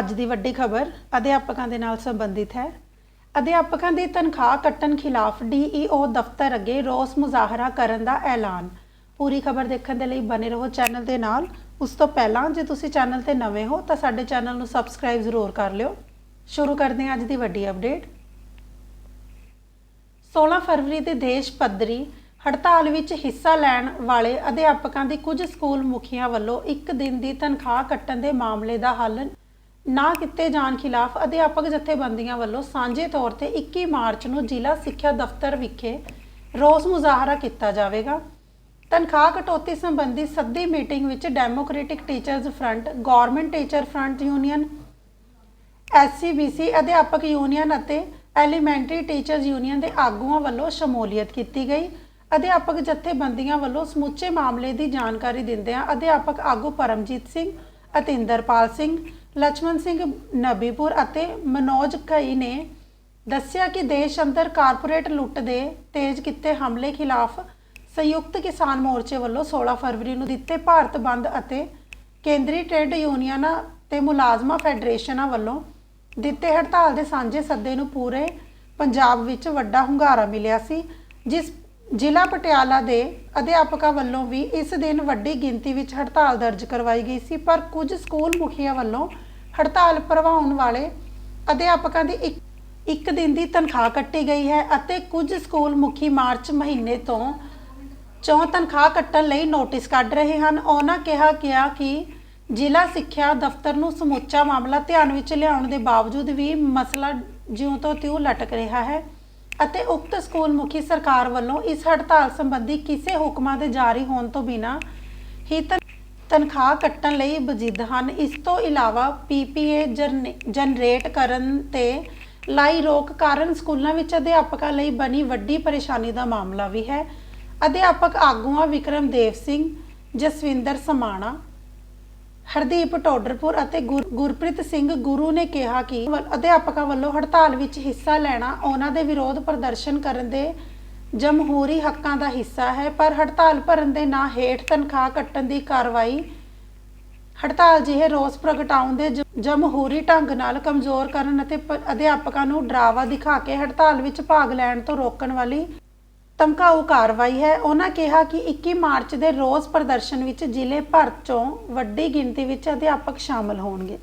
ਅੱਜ ਦੀ ਵੱਡੀ ਖਬਰ ਅਧਿਆਪਕਾਂ ਦੇ ਨਾਲ ਸੰਬੰਧਿਤ ਹੈ। ਅਧਿਆਪਕਾਂ ਦੀ ਤਨਖਾਹ ਕੱਟਣ ਖਿਲਾਫ ਡੀਈਓ ਦਫ਼ਤਰ ਅੱਗੇ ਰੋਸ ਮੁਜ਼ਾਹਰਾ ਕਰਨ ਦਾ ਐਲਾਨ। ਪੂਰੀ ਖਬਰ ਦੇਖਣ ਦੇ ਲਈ ਬਨੇ ਰਹੋ ਚੈਨਲ ਦੇ ਨਾਲ। ਉਸ ਤੋਂ ਪਹਿਲਾਂ ਜੇ ਤੁਸੀਂ ਚੈਨਲ ਤੇ ਨਵੇਂ ਹੋ ਤਾਂ ਸਾਡੇ ਚੈਨਲ ਨੂੰ ਸਬਸਕ੍ਰਾਈਬ ਜ਼ਰੂਰ ਕਰ ਲਿਓ। ਸ਼ੁਰੂ ਕਰਦੇ ਹਾਂ ਅੱਜ ਦੀ ਵੱਡੀ ਅਪਡੇਟ। 16 ਫਰਵਰੀ ਦੇ ਦੇਸ਼ ਪੱਧਰੀ ਹੜਤਾਲ ਵਿੱਚ ਹਿੱਸਾ ਲੈਣ ਵਾਲੇ ਅਧਿਆਪਕਾਂ ਦੀ ਕੁਝ ਸਕੂਲ ਮੁਖੀਆਂ ਵੱਲੋਂ ਇੱਕ ਦਿਨ ਦੀ ਤਨਖਾਹ ਕੱਟਣ ਦੇ ਮਾਮਲੇ ਦਾ ਹੱਲ ਨਾ ਕੀਤੇ ਜਾਣ ਖਿਲਾਫ ਅਧਿਆਪਕ ਜਥੇਬੰਦੀਆਂ ਵੱਲੋਂ ਸਾਂਝੇ ਤੌਰ ਤੇ 21 ਮਾਰਚ ਨੂੰ ਜ਼ਿਲ੍ਹਾ ਸਿੱਖਿਆ ਦਫ਼ਤਰ ਵਿਖੇ ਰੋਸ ਮੁਜ਼ਾਹਰਾ ਕੀਤਾ ਜਾਵੇਗਾ। ਤਨਖਾਹ ਕਟੌਤੀ ਸੰਬੰਧੀ ਸੱਦੀ ਮੀਟਿੰਗ ਵਿੱਚ democratic teachers front government teacher front union SCBC ਅਧਿਆਪਕ ਯੂਨੀਅਨ ਅਤੇ ਐਲੀਮੈਂਟਰੀ ਟੀਚਰਜ਼ ਯੂਨੀਅਨ ਦੇ ਆਗੂਆਂ ਵੱਲੋਂ ਸ਼ਮੂਲੀਅਤ ਕੀਤੀ ਗਈ। ਅਧਿਆਪਕ ਜਥੇਬੰਦੀਆਂ ਵੱਲੋਂ ਸਮੁੱਚੇ ਮਾਮਲੇ ਦੀ ਜਾਣਕਾਰੀ ਦਿੰਦਿਆਂ ਅਧਿਆਪਕ ਆਗੂ ਪਰਮਜੀਤ ਸਿੰਘ ਅਤਿੰਦਰਪਾਲ ਸਿੰਘ, ਲਛਮਣ ਸਿੰਘ ਨਬੀਪੁਰ ਅਤੇ ਮਨੋਜ ਘਈ ਨੇ ਦੱਸਿਆ ਕਿ ਦੇਸ਼ ਅੰਦਰ ਕਾਰਪੋਰੇਟ ਲੁੱਟ ਦੇ ਤੇਜ਼ ਕੀਤੇ ਹਮਲੇ ਖਿਲਾਫ ਸੰਯੁਕਤ ਕਿਸਾਨ ਮੋਰਚੇ ਵੱਲੋਂ 16 ਫਰਵਰੀ ਨੂੰ ਦਿੱਤੇ ਭਾਰਤ ਬੰਦ ਅਤੇ ਕੇਂਦਰੀ ਟ੍ਰੇਡ ਯੂਨੀਅਨਾਂ ਤੇ ਮੁਲਾਜ਼ਮਾਂ ਫੈਡਰੇਸ਼ਨਾਂ ਵੱਲੋਂ ਦਿੱਤੇ ਹੜਤਾਲ ਦੇ ਸਾਂਝੇ ਸੱਦੇ ਨੂੰ ਪੂਰੇ ਪੰਜਾਬ ਵਿੱਚ ਵੱਡਾ ਹੁੰਗਾਰਾ ਮਿਲਿਆ ਸੀ, ਜਿਸ ਜ਼ਿਲ੍ਹਾ ਪਟਿਆਲਾ ਦੇ ਅਧਿਆਪਕਾਂ ਵੱਲੋਂ ਵੀ ਇਸ ਦਿਨ ਵੱਡੀ ਗਿਣਤੀ ਵਿੱਚ ਹੜਤਾਲ ਦਰਜ ਕਰਵਾਈ ਗਈ ਸੀ, ਪਰ ਕੁਝ ਸਕੂਲ ਮੁਖੀਆਂ ਵੱਲੋਂ ਹੜਤਾਲ ਪ੍ਰਵਾਉਣ ਵਾਲੇ ਅਧਿਆਪਕਾਂ ਦੀ ਇੱਕ ਇੱਕ ਦਿਨ ਦੀ ਤਨਖਾਹ ਕੱਟੀ ਗਈ ਹੈ ਅਤੇ ਕੁਝ ਸਕੂਲ ਮੁਖੀ ਮਾਰਚ ਮਹੀਨੇ ਤੋਂ ਚੋਂ ਤਨਖਾਹ ਕੱਟਣ ਲਈ ਨੋਟਿਸ ਕੱਢ ਰਹੇ ਹਨ। ਉਹਨਾਂ ਕਿਹਾ ਗਿਆ ਕਿ ਜ਼ਿਲ੍ਹਾ ਸਿੱਖਿਆ ਦਫ਼ਤਰ ਨੂੰ ਸਮੁੱਚਾ ਮਾਮਲਾ ਧਿਆਨ ਵਿੱਚ ਲਿਆਉਣ ਦੇ ਬਾਵਜੂਦ ਵੀ ਮਸਲਾ ਜਿਉਂ ਤੋਂ ਤਿਉਂ ਲਟਕ ਰਿਹਾ ਹੈ। ਅਤੇ ਉਕਤ ਸਕੂਲ ਮੁਖੀ ਸਰਕਾਰ ਵੱਲੋਂ ਇਸ ਹੜਤਾਲ ਸੰਬੰਧੀ ਕਿਸੇ ਹੁਕਮਾਂ ਦੇ ਜਾਰੀ ਹੋਣ ਤੋਂ ਬਿਨਾਂ ਹੀ ਤਨ- ਤਨਖਾਹ ਕੱਟਣ ਲਈ ਵਜਿੱਦ ਹਨ। ਇਸ ਤੋਂ ਇਲਾਵਾ ਪੀਪੀਏ ਜਨਰੇਟ ਕਰਨ ਤੇ ਲਾਈ ਰੋਕ ਕਾਰਨ ਸਕੂਲਾਂ ਵਿੱਚ ਅਧਿਆਪਕਾਂ ਲਈ ਬਣੀ ਵੱਡੀ ਪਰੇਸ਼ਾਨੀ ਦਾ ਮਾਮਲਾ ਵੀ ਹੈ। ਅਧਿਆਪਕ ਆਗੂਆਂ ਵਿਕਰਮਦੇਵ ਸਿੰਘ, ਜਸਵਿੰਦਰ ਸਮਾਣਾ ਹਰਦੀਪ ਟੋਡਰਪੁਰ ਅਤੇ ਗੁਰ- ਗੁਰਪ੍ਰੀਤ ਸਿੰਘ ਗੁਰੂ ਨੇ ਕਿਹਾ ਕਿ ਵੱਲ- ਅਧਿਆਪਕਾਂ ਵੱਲੋਂ ਹੜਤਾਲ ਵਿੱਚ ਹਿੱਸਾ ਲੈਣਾ ਉਹਨਾਂ ਦੇ ਵਿਰੋਧ ਪ੍ਰਦਰਸ਼ਨ ਕਰਨ ਦੇ ਜਮਹੂਰੀ ਹੱਕਾਂ ਦਾ ਹਿੱਸਾ ਹੈ, ਪਰ ਹੜਤਾਲ ਭਰਨ ਦੇ ਨਾਂ ਹੇਠ ਤਨਖਾਹ ਕੱਟਣ ਦੀ ਕਾਰਵਾਈ ਹੜਤਾਲ ਜਿਹੇ ਰੋਸ ਪ੍ਰਗਟਾਉਣ ਦੇ ਜ- ਜਮਹੂਰੀ ਢੰਗ ਨਾਲ ਕਮਜ਼ੋਰ ਕਰਨ ਅਤੇ ਪ- ਅਧਿਆਪਕਾਂ ਨੂੰ ਡਰਾਵਾ ਦਿਖਾ ਕੇ ਹੜਤਾਲ ਵਿੱਚ ਭਾਗ ਲੈਣ ਤੋਂ ਰੋਕਣ ਵਾਲੀ ਧਮਕਾਊ ਕਾਰਵਾਈ ਹੈ। ਉਹਨਾਂ ਕਿਹਾ ਕਿ 21 ਮਾਰਚ ਦੇ ਰੋਸ ਪ੍ਰਦਰਸ਼ਨ ਵਿੱਚ ਜ਼ਿਲ੍ਹੇ ਭਰ ਚੋਂ ਵੱਡੀ ਗਿਣਤੀ ਵਿੱਚ ਅਧਿਆਪਕ ਸ਼ਾਮਲ ਹੋਣਗੇ।